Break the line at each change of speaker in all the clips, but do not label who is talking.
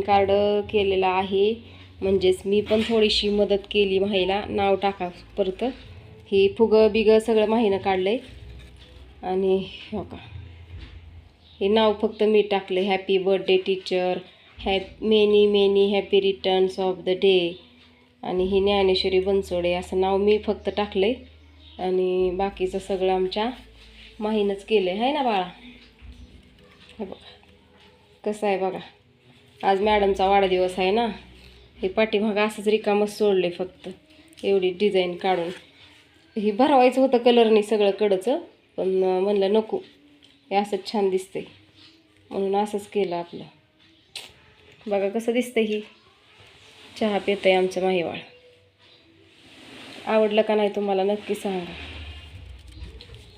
Card केलेलं आहे. म्हणजेच मी पण थोडीशी मदत केली माहीला. नाव टाका परत. ही फुगं बिगं सगळं माहीनं काढलं आहे आणि हो का हे नाव फक्त मी टाकलं happy birthday teacher happy many many happy returns of the day आणि हे ज्ञानेश्वरी बनसोडे असं नाव मी फक्त टाकलं आहे आणि बाकीचं सगळं आमच्या माहीनंच केलं आहे ना बाळा? हे बघा. कसं आहे बघा. आज मॅडमचा वाढदिवस आहे ना. हे पाठीमाग असंच रिकामच सोडले फक्त. एवढी डिझाईन काढून. हे भरवायचं होतं कलरनी सगळं कडचं पण म्हणलं नको. हे असंच छान दिसते म्हणून असंच केलं आपलं. बघा कसं दिसतंय ही. चहा पितंय आमचं माहिवाळ. आवडलं का नाही तुम्हाला नक्की सांगा.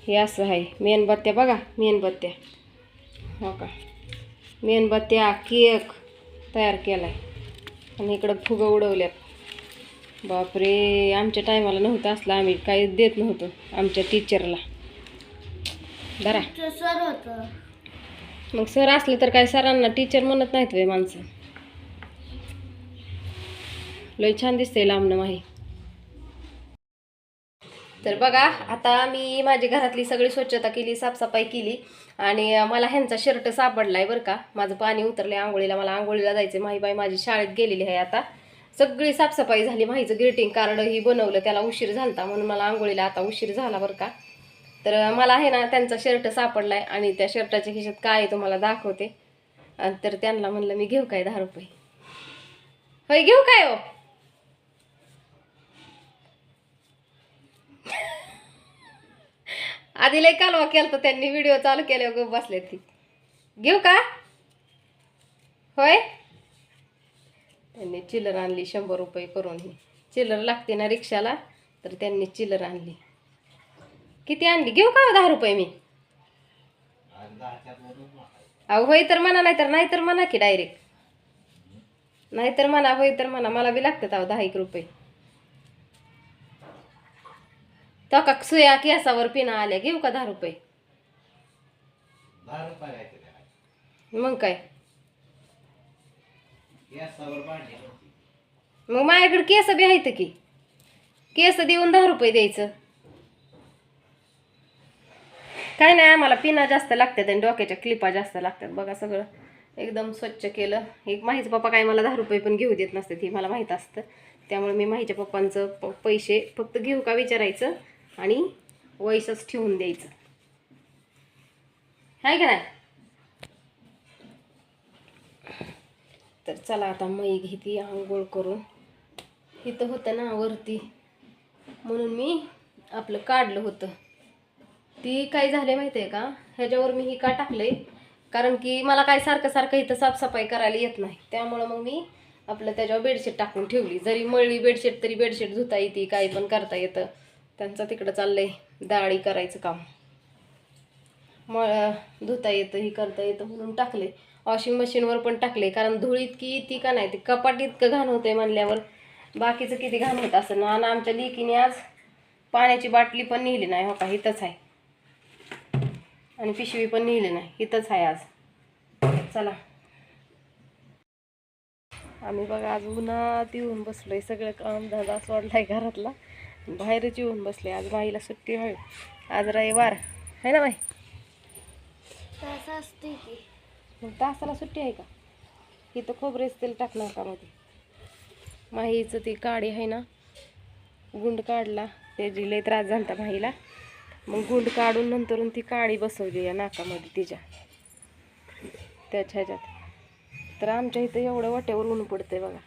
हे असं आहे. मेणबत्त्या बघा मेणबत्त्या हो का? मेणबत्त्या केक. तयार केला आहे आणि इकडं फुगं उडवल्यात. बापरे आमच्या टायमाला नव्हतं असलं आम्ही काही देत नव्हतो आमच्या टीचरला. बरा
सर होतं.
मग सर असले तर काय सरांना टीचर म्हणत नाहीत वे माणसं. लय छान दिसतंय लांबनं माही. तर बघा आता मी माझी घरातली सगळी स्वच्छता केली साफसफाई केली आणि मला ह्यांचा शर्ट सापडलाय बरं का. माझं पाणी उतरलंय आंघोळीला मला आंघोळीला जायचं माही बाई माझी शाळेत गेलेली आहे आता. सगळी साफसफाई झाली माहीचं ग्रीटिंग कार्ड ही बनवलं त्याला उशीर झालता म्हणून मला आंघोळीला आता उशीर झाला बरं का. तर मला आहे ना त्यांचा शर्ट सापडलाय आणि त्या शर्टाच्या खिशात काय आहे तुम्हाला दाखवते. तर त्यांना म्हणलं मी घेऊ काय दहा रुपये? होय घेऊ काय हो? आधी लय कालवा केला तर त्यांनी व्हिडिओ चालू केले गो बसले ती. घेऊ का? होय? त्यांनी चिल्लर आणली शंभर रुपये करून ही. चिल्लर लागते ना रिक्षाला तर त्यांनी चिल्लर आणली. किती आणली? घेऊ का हो दहा रुपये मी? अहो होय तर म्हणा नाही तर नाही तर म्हणा की डायरेक्ट नाहीतर म्हणा होय तर म्हणा. मला बी लागतात अहो दहा एक रुपये. तो का सुया केसावर पिना आल्या. घेऊ का दहा रुपये?
दहा रुपये काय ते काय?
मग काय?
होती.
मग माझ्याकडे केस बी आहेत की? केस देऊन दहा रुपये द्यायचं. काय नाही आम्हाला पिना जास्त लागतात आणि डोक्याच्या क्लिपा जास्त लागतात. बघा सगळं एकदम स्वच्छ केलं. एक माहीचं पप्पा काय मला दहा रुपये पण घेऊ देत नसतात हे मला माहीत असतं. त्यामुळे मी माहीच्या पप्पांचं प- पैसे फक्त घेऊ का विचारायचं? आणि वयसच ठेवून द्यायचं. आहे का नाही? तर चला आता मै घेते आंघोळ करून. इथं होतं ना वरती. म्हणून मी आपलं काढलं होतं. ती काय झाले माहिती आहे का? ह्याच्यावर मी ही का टाकलंय? कारण की मला काय सारखं सारखं इथं साफसफाई करायला येत नाही. त्यामुळं मग मी आपलं त्याच्यावर बेडशीट टाकून ठेवली. जरी मळली बेडशीट तरी बेडशीट धुता येते काही पण करता येतं. त्यांचं तिकडं चाललं आहे दाढी करायचं काम. मळ धुता येतं ही करता येतं म्हणून टाकले वॉशिंग मशीनवर पण टाकले कारण धूळ इतकी येते का नाही ते कपाट इतकं घाण होतंय म्हणल्यावर बाकीचं किती घाण होत असं ना? आणि आमच्या लेकीने आज पाण्याची बाटली पण नेली नाही हो का? इथंच आहे. आणि पिशवी पण नेली नाही इथंच आहे आज. चला. आम्ही बघा आज उन्हात येऊन बसलोय सगळं काम धंदा सोडलाय घरातला. बाहेरच येऊन बसले. आज बाईला सुट्टी होय आज रविवार. आहे ना बाई?
असते की
मग तासाला सुट्टी आहे का? इथं खोबरेच तेल टाकणार का मध्ये माहीचं ती काडी आहे ना गुंड काढला. त्याची लय त्रास झाला माहीला. मग गुंड काढून नंतरून ती काडी बसवली या नाकामध्ये तिच्या. त्याच्या ह्याच्यात. तर आमच्या इथं एवढं वाट्यावर ऊन पडतंय बघा.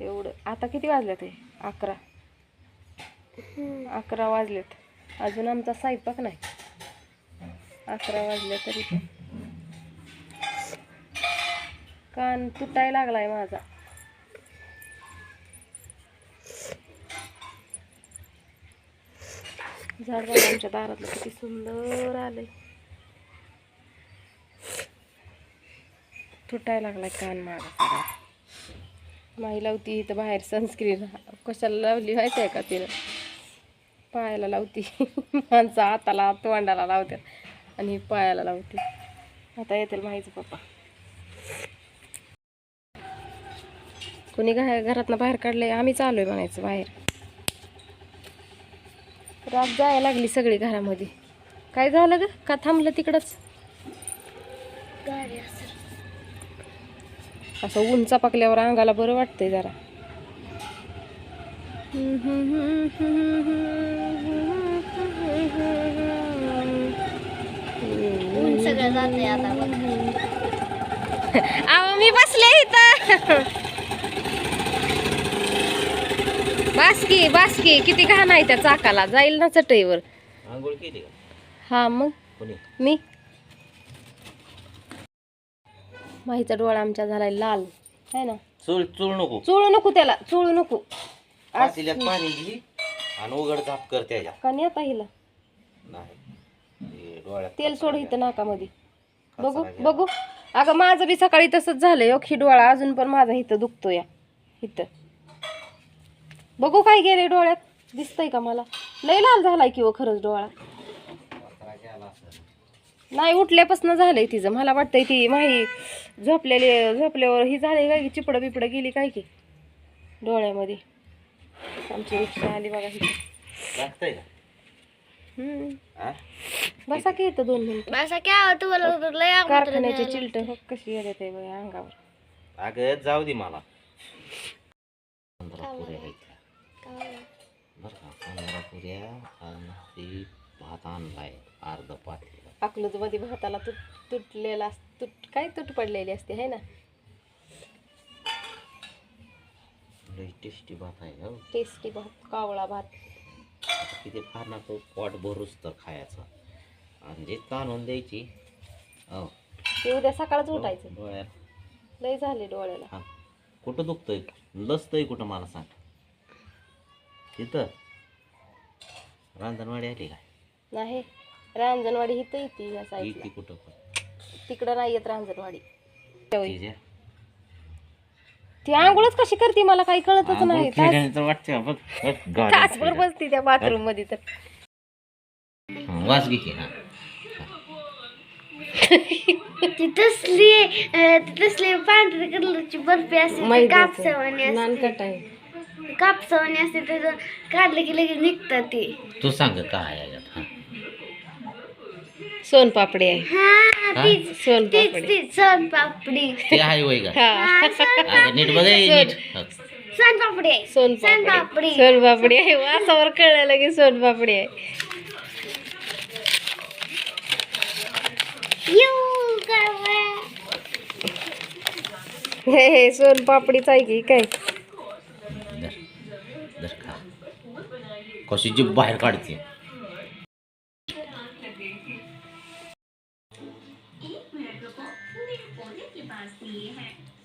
एवढं. आता किती वाजल्यात आहे अकरा. अकरा वाजलेत. अजून आमचा स्वयंपाक नाही. अकरा वाजले तरी कान तुटायला लागलाय माझा. झाड बघा आमच्या दारातलं किती सुंदर आलंय. तुटायला लागलाय कान माझा. सगळा माई लावती इथं बाहेर सनस्क्रीन कशाला लावली माहिती आहे का तिला? पायाला लावती. माणसं हाताला तोंडाला लावतात आणि पायाला लावते. आता येतील माहीचं पप्पा. कोणी घा घरातनं बाहेर काढलंय आम्ही चालू आहे म्हणायचं बाहेर. रात जायला लागली सगळी घरामध्ये. काय झालं ग? का थांबलं तिकडंच? असं. ऊन चपाकल्यावर अंगाला बरं वाटतंय जरा.
ऊन सगळं जाते आता बघ.
अहो मी बसले इथं. बासकी बासकी किती घाण आहे त्या चाकाला. जाईल ना चटईवर.
आंघोळ केली का?
हा मग?
कोणी?
मी. माहीचा डोळा आमच्या झालाय लाल. है ना?
चूळ चूळ नको.
चोळू नको त्याला. चोळू नको.
पातेल्यात पाणी घे आणि उघड झाप कर त्याच्या
का नेता हिला?
नाही. हे डोळ्यात
तेल सोड इथं नाकामध्ये. बघू. बघू. अगं माझं बी सकाळी तसंच झालंय ओखी डोळा अजून पण माझा इथं दुखतो या इथं. बघू काय गेले डोळ्यात. दिसतंय का मला? लय लाल झालाय की हो खरंच डोळा.
कचरा.
नाही उठल्यापासून झालंय तिचं. मला वाटतंय ती माही झोपलेली झोपल्यावर ही झाली काय की? चिपडं बिपडं गेली काय की? डोळ्यामध्ये. आमची रिक्षा आली बघा इथं? बसा की इथं दोन मिनिटं.
बसा काय
कारखान्याची. चिलट. कशी येत आहे बघा अंगावर.
अगं जाऊ दे मला. पंधरा पुऱ्या आहेत.
काय?
बरं का पंधरा पुऱ्या आणि ते भात आणलाय अर्ध पातेलं.
अकलूजमध्ये भाताला तुट तुटलेला अस- तुट काय तुट पडलेली असते है ना?
लई टेस्टी भात आहे हो.
टेस्टी भात कावळा भात.
आता किती तो पोट भरूच तर खायचं. आणि जे ताणून द्यायची हो.
ते उद्या सकाळच उठायचं.
डोळ्यात.
लय झाले डोळ्याला.
हा. कुठं दुखतंय? लसतंय कुठं मला सांग. तिथं रांजणवाडी आली काय?
नाही रांजणवाडी इथं येते या साईडला.
कुठं पण.
तिकडं नाही येत रांजणवाडी.
तिच्या
ती आंघोळच कशी करते मला काही कळतच नाही. तास-
खेळण्याचं वाटतं बघ बघ, गाडी
तासभर बसते त्या बाथरूममध्ये तर.
हा, वास घे की हा.
ती तसली अं, ती तसली पांढरी कलरची बर्फी असते असते.
नानकट आहे.
कापसावानी असते त्याचं काढलं की लगेच निघतात ती.
तू सांग काय आहे यात हा.
सोनपापडी आहे.
हा?
हा?
तीच तीच
सोनपापडी.
तीच सोनपापडी.
ते आहे वय का?
हा.
हा, सोन-
अगं नीट बघ हे, नीट. हा.
सोनपापडी आहे
सोनपापडी.
सोनपापडी.
सोनपापडी आहे वासावर कळलं की सोनपापडी आहे.
यू गव्या.
हे हे सोनपापडीच आहे की काय?
धर धर खा. कशी जीभ बाहेर काढते.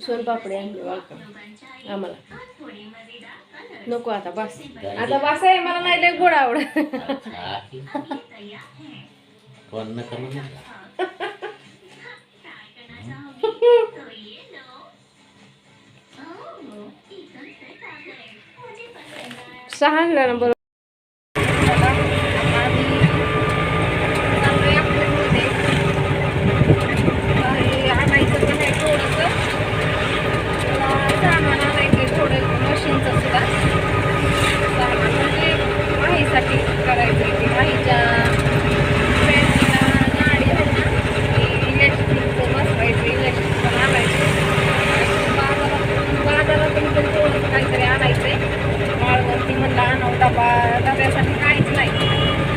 सोनपापडी आहे आम्हाला नको आता बस आता बस आहे मला नाही लय गोड आवड
खा की. पण नका म्हणू नका.
सहा आणला ना बरोबर आणायचं पण आहे थोडंसं मला सामान आणायचं आहे थोडं मशीनचं सुद्धा सामान म्हणजे माहीसाठी करायचं आहे की माहीच्या फ्रेंडला गाडी आहे ना ती इलेक्ट्रिकचं बसवायचं इलेक्ट्रिक पण आणायचं बाजारात बाजारातून पण थोडंसं काहीतरी आणायचं आहे माळवरती म्हणलं आणावं डबा डब्यासाठी काहीच नाही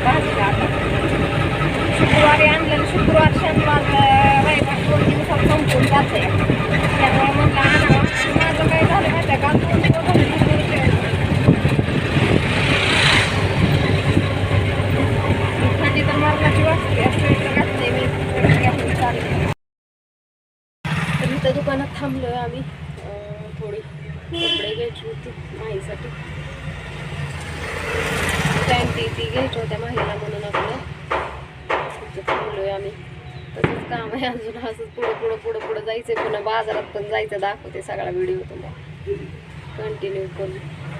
भाजीला आता शुक्रवारी आणलेलं शुक्रवार शनिवार अं, रविवार दोन दिवसात संपून जाते त्यामुळे म्हणलं आणावं माझं काय झालं माहिती आहे का दोन दिवस झाले शुक्रवारी खेळायचं. थंडी तर मरणाची वाजते स्वेटर घातले मी स्वेटर घालून चालले तर इथं दुकानात थांबलोय आम्ही अं, थोडी कपडे घ्यायची होती माहीसाठी पॅन्टी ती घ्यायच्या होत्या माहीला म्हणून आपलं इथं थांबलोय आम्ही तसंच अजून. असंच पुढं पुढं पुढं पुढं जायचं पुन्हा बाजारात पण जायचं दाखवते सगळा व्हिडिओ तुम्हाला. कंटिन्यू करून.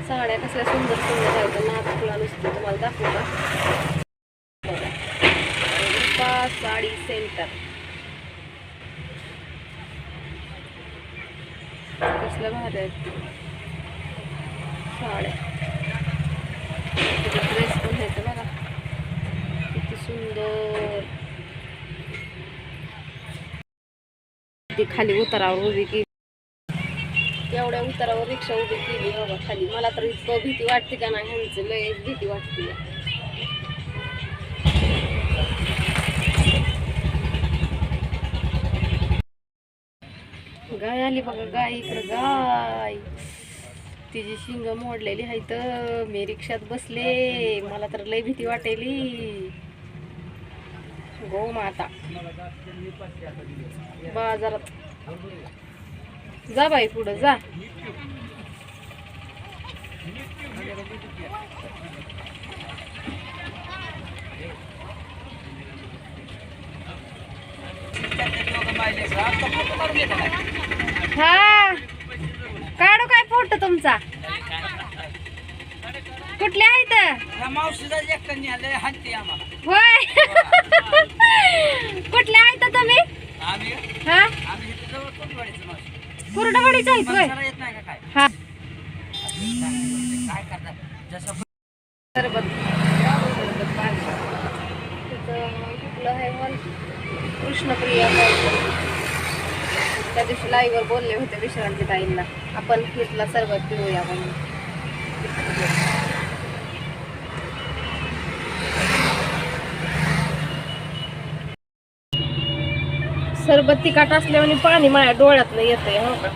साड्या कसल्या सुंदर सुंदर आहेत. नाथ फुला नुसतं तुम्हाला दाखवू का? बघा. साडी सेंटर कसलं कसल्या आहेत. साड्या. ड्रेस पण आहेत बघा. किती सुंदर. ती खाली उतारावर उभी केली. एवढ्या उतारावर रिक्षा उभी केली बाबा खाली. मला तर इतकं भीती वाटते का नाही ह्यांचं लय भीती वाटते. गाय आली बघा गाय इकडं गाय. तिची शिंग मोडलेली आहे तर मी रिक्षात बसले. मला तर लय भीती वाटेली गो माता. बाजारात. जा बाई पुढं जा. हा. काढू काय फोटो तुमचा? कुठले आहेत? होय कुठले आहेत तुम्ही? हा? कुरडवाडीचे आहेत होय. हा. सरबत सरबत पाणी. तिथं कुठलं आहे मन कृष्णप्रिया. त्या दिवशी लाईव्हवर बोलले होते विश्रांती ताईंना आपण घेतला सरबत पिऊया म्हणून. सरबत तिखट असल्याने पाणी माझ्या डोळ्यातलं येतंय हो का?